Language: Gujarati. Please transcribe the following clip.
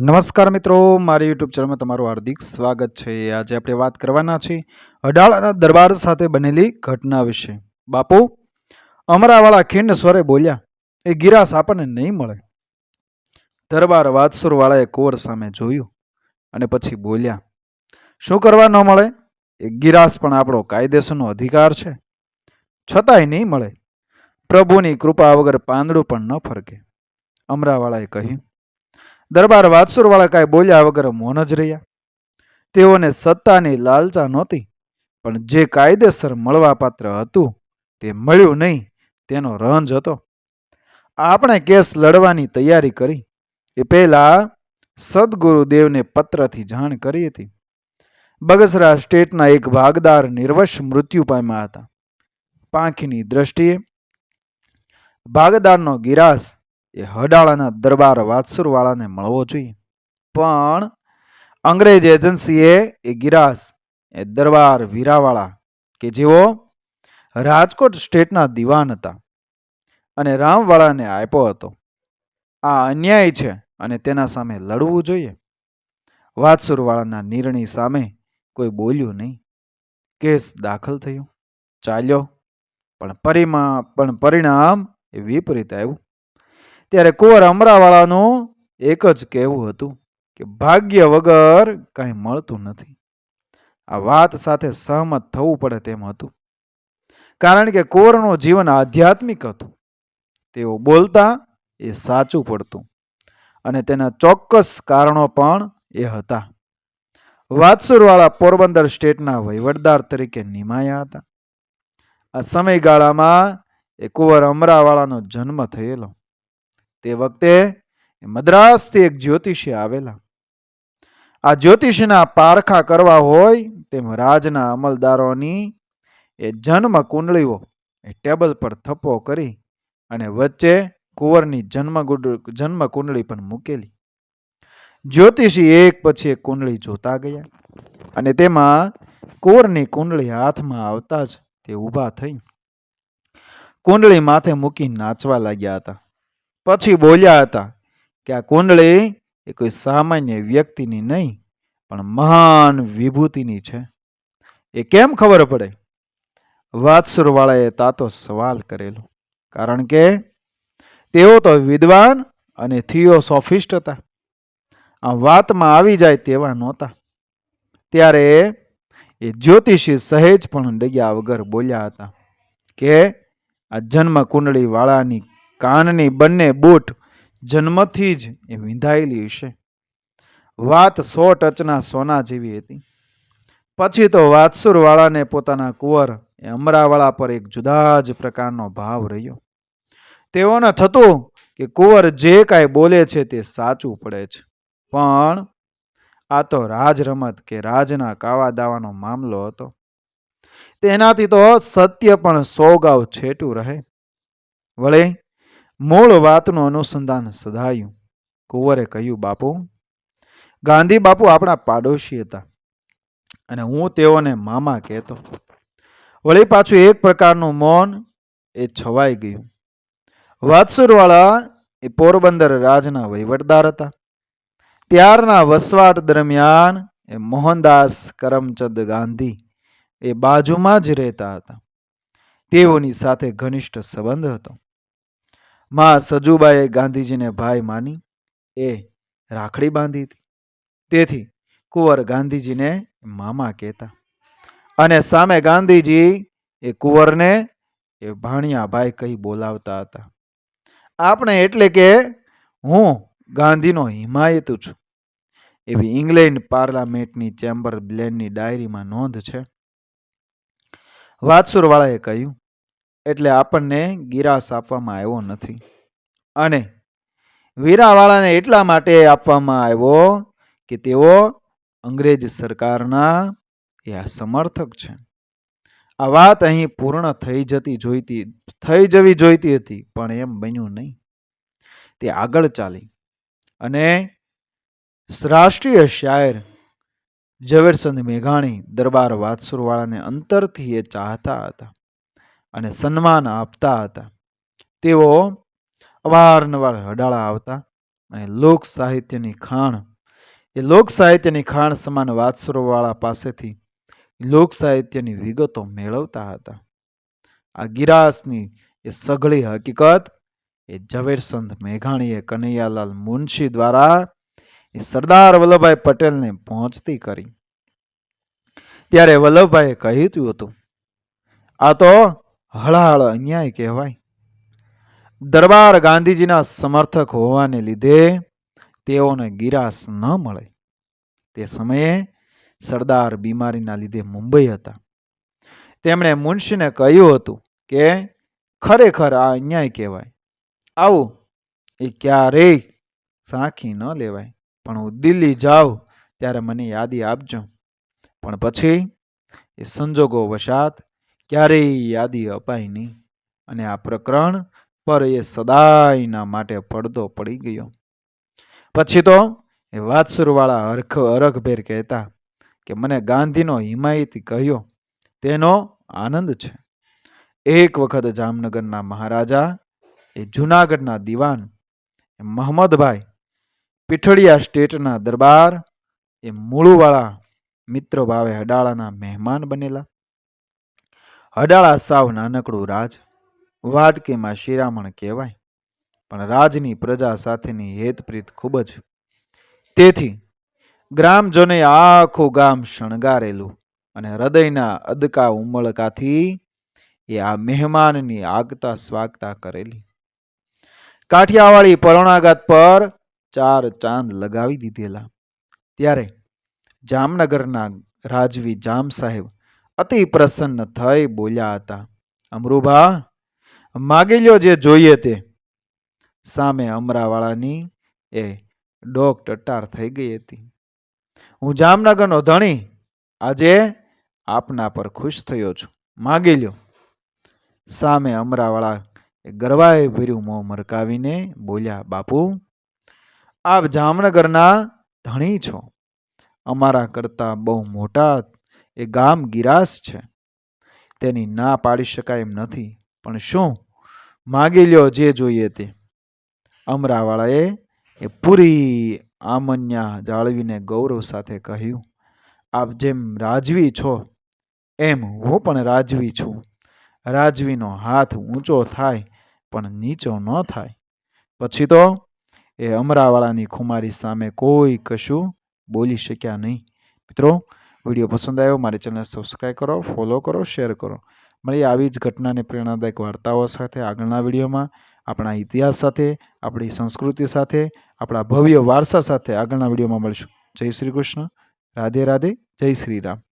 નમસ્કાર મિત્રો, મારી યુટ્યુબ ચેનલમાં તમારું હાર્દિક સ્વાગત છે. આજે આપણે વાત કરવાના છીએ અડાળાના દરબાર સાથે બનેલી ઘટના વિશે. બાપુ, અમરાવાળા ખીંડ સ્વરે બોલ્યા, એ ગિરાસ આપણને નહીં મળે. દરબાર વાતસુરવાળાએ કુંવર સામે જોયું અને પછી બોલ્યા, શું કરવા ન મળે? એ ગિરાસ પણ આપણો કાયદેસરનો અધિકાર છે. છતાંય નહીં મળે. પ્રભુની કૃપા વગર પાંદડું પણ ન ફરકે. અમરાવાળાએ કહ્યું દરબાર વાતસુરવાળા કાંઈ બોલ્યા વગર મૌન જ રહ્યા. તેઓને સત્તાની લાલચા નહોતી, પણ જે કાયદેસર મળવાપાત્ર હતું તે મળ્યું નહીં, તેનો રંજ હતો. આપણે કેસ લડવાની તૈયારી કરી. એ પહેલા સદગુરુદેવને પત્રથી જાણ કરી હતી. બગસરા સ્ટેટના એક ભાગદાર નિર્વશ મૃત્યુ પામ્યા હતા. પાંખીની દ્રષ્ટિએ ભાગદારનો ગિરાસ એ હડાળાના દરબાર વાતસુરવાળાને મળવો જોઈએ. પણ અંગ્રેજ એજન્સીએ એ ગિરાસ, એ દરબાર વીરાવાળા કે જેઓ રાજકોટ સ્ટેટના દિવાન હતા અને રામવાળાને આપ્યો હતો. આ અન્યાય છે અને તેના સામે લડવું જોઈએ. વાતસુરવાળાના નિર્ણય સામે કોઈ બોલ્યું નહીં. કેસ દાખલ થયો, ચાલ્યો, પણ પરિમા, પણ પરિણામ એ વિપરીત આવ્યું. ત્યારે કુંવર અમરાવાળાનું એક જ કહેવું હતું કે ભાગ્ય વગર કાંઈ મળતું નથી. આ વાત સાથે સહમત થવું પડે તેમ હતું. કારણ કે કુંવરનું જીવન આધ્યાત્મિક હતું. તેઓ બોલતા એ સાચું પડતું અને તેના ચોક્કસ કારણો પણ એ હતા. વાતસુરવાળા પોરબંદર સ્ટેટના વહીવટદાર તરીકે નિમાયા હતા. આ સમયગાળામાં એ કુંવર અમરાવાળાનો જન્મ થયેલો. તે વખતે મદ્રાસથી એક જ્યોતિષી આવેલા. આ જ્યોતિષીના પારખા કરવા હોય તેમ રાજના અમલદારોની એ જન્મ કુંડળીઓ એ ટેબલ પર થપ્પો કરી અને વચ્ચે કુંવરની જન્મ જન્મ કુંડળી પણ મૂકેલી. જ્યોતિષી એક પછી એક કુંડળી જોતા ગયા અને તેમાં કુંવરની કુંડળી હાથમાં આવતા જ તે ઊભા થઈ. કુંડળી માથે મૂકી નાચવા લાગ્યા હતા. પછી બોલ્યા હતા કે આ કુંડળી એ કોઈ સામાન્ય વ્યક્તિની નહીં, પણ મહાન વિભૂતિની છે. એ કેમ ખબર પડે? વાતસુરવાળાએ તાતો સવાલ કરેલો, કારણ કે તેઓ તો વિદ્વાન અને થિયોસોફિસ્ટ હતા. આ વાતમાં આવી જાય તેવા નહોતા. ત્યારે એ જ્યોતિષી સહેજ પણ ડગ્યા વગર બોલ્યા હતા કે આ જન્મ કુંડળી વાળાની કાનની બંને બૂટ જન્મથી જ એ વિંધાયેલી હશે. વાત સો ટચના સોના જેવી હતી. પછી તો વાતસુરવાળાને પોતાના કુંવર એ અમરાવાળા પર એક જુદા જ પ્રકારનો ભાવ રહ્યો. તેઓને થતું કે કુંવર જે કાંઈ બોલે છે તે સાચું પડે છે. પણ આ તો રાજ રમત કે રાજના કાવા દાવાનો મામલો હતો. તેનાથી તો સત્ય પણ સોગાવ છેટું રહે. વળે મૂળ વાતનું અનુસંધાન સધાયું. કુંવરે કહ્યું, બાપુ, ગાંધી બાપુ આપણા પાડોશી હતા અને હું તેઓને મામા કહેતો. વળી પાછું એક પ્રકારનું મૌન એ છવાઈ ગયું. વાતસુરવાળા એ પોરબંદર રાજના વહીવટદાર હતા. ત્યારના વસવાટ દરમિયાન એ મોહનદાસ કરમચંદ ગાંધી એ બાજુમાં જ રહેતા હતા. તેઓની સાથે ઘનિષ્ઠ સંબંધ હતો. માં સજુબાએ ગાંધીજીને ભાઈ માની, એ રાખડી બાંધી હતી. તેથી કુંવર ગાંધીજીને મામા કહેતા. અને સામે ગાંધીજી એ કુંવરને એ ભાણિયા ભાઈ કહી બોલાવતા હતા. આપણે એટલે કે હું ગાંધીનો હિમાયતું છું. એવી ઇંગ્લેન્ડ પાર્લામેન્ટની ચેમ્બર બ્લેનની ડાયરીમાં નોંધ છે. વાતસુરવાળાએ કહ્યું એટલે આપણને ગિરાસ આપવામાં આવ્યો નથી. અને વીરાવાળાને એટલા માટે આપવામાં આવ્યો કે તેઓ અંગ્રેજ સરકારના એ આ સમર્થક છે. આ વાત અહીં પૂર્ણ થઈ જતી જોઈતી, થઈ જવી જોઈતી હતી, પણ એમ બન્યું નહીં. તે આગળ ચાલી અને રાષ્ટ્રીય શાયર ઝવેરચંદ મેઘાણી દરબાર વાતસુરવાળાને અંતરથી એ ચાહતા હતા. અને સન્માન આપતા હતા. તેઓ અવારનવાર હડાળા આવતા અને લોક સાહિત્યની ખાણ, એ લોક સાહિત્યની ખાણ સમાન વાત્સરોવાળા પાસેથી લોક સાહિત્યની વિગતો મેળવતા હતા. આ ગિરાસની એ સઘળી હકીકત, એ ઝવેરચંદ મેઘાણીએ કનૈયાલાલ મુનશી દ્વારા એ સરદાર વલ્લભભાઈ પટેલને પહોંચતી કરી. ત્યારે વલ્લભભાઈએ કહ્યું હતું, આ તો હળાહળ અન્યાય કહેવાય. દરબાર ગાંધીજીના સમર્થક હોવાને લીધે તેઓને ગિરાસ ન મળે. તે સમયે સરદાર બીમારીના લીધે મુંબઈ હતા. તેમણે મુનશીને કહ્યું હતું કે, ખરેખર આ અન્યાય કહેવાય. આવું એ ક્યારેય સાંખી ન લેવાય. પણ હું દિલ્હી જાઉં ત્યારે મને યાદી આપજો. પણ પછી એ સંજોગો વશાત ક્યારેય યાદી અપાય નહીં. અને આ પ્રકરણ પર એ સદાયના માટે પડદો પડી ગયો. પછી તો એ વાતસુરવાળા અરખ અરખભેર કહેતા કે મને ગાંધીનો હિમાયતી કહ્યો, તેનો આનંદ છે. એક વખત જામનગરના મહારાજા, એ જૂનાગઢના દિવાન, એ મહમ્મદભાઈ પીઠળિયા સ્ટેટના દરબાર, એ મૂળુવાળા મિત્ર ભાવે હડાળાના મહેમાન બનેલા. હડાળા સાવ નાનકડું રાજ. વાટકીમાં શિરામણ કહેવાય, પણ રાજની પ્રજા સાથેની હેતપ્રીત ખૂબ જ. તેથી ગ્રામજોને આખું ગામ શણગારેલું અને હૃદયના અદકા ઉમળકાથી એ આ મહેમાનની આગતા સ્વાગતા કરેલી. કાઠિયાવાડી પરોણાઘાત પર ચાર ચાંદ લગાવી દીધેલા. ત્યારે જામનગરના રાજવી જામ સાહેબ અતિ પ્રસન્ન થઈ બોલ્યા હતા. અમરુભા માગી લ્યો જે જોઈએ તે. સામે અમરાવાળાની એ ડોક ટટ્ટાર થઈ ગઈ હતી. હું જામનગરનો ધણી, આજે આપના પર ખુશ થયો છું. માગી લ્યો. સામે અમરાવાળા એ ગરવાએ ભર્યું મોં મરકાવીને બોલ્યા, બાપુ, આપ જામનગરના ધણી છો. અમારા કરતા બહુ મોટા એ ગામ ગિરાસ છે. તેની ના પાડી શકાય એમ નથી. પણ શું? માગી લ્યો જે જોઈએ તે. અમરાવાળાએ એ પૂરી આમન્યા જાળવીને ગૌરવ સાથે કહ્યું, આપ જેમ રાજવી છો, એમ હું પણ રાજવી છું. રાજવીનો હાથ ઊંચો થાય, પણ નીચો ન થાય. પછી તો એ અમરાવાળાની ખુમારી સામે કોઈ કશું બોલી શક્યા નહીં. મિત્રો વીડિયો પસંદ આવ્યો, મારી ચેનલ સબસ્ક્રાઈબ કરો ફોલો કરો શેર કરો. મળીએ આવી જ ઘટનાને પ્રેરણાદાયક વાર્તાઓ સાથે આગળના વિડીયોમાં. આપણા ઇતિહાસ સાથે, આપણી સંસ્કૃતિ સાથે, આપણા ભવ્ય વારસા સાથે આગળના વિડીયોમાં મળીશું. જય શ્રી કૃષ્ણ. રાધે રાધે, જય શ્રી રામ.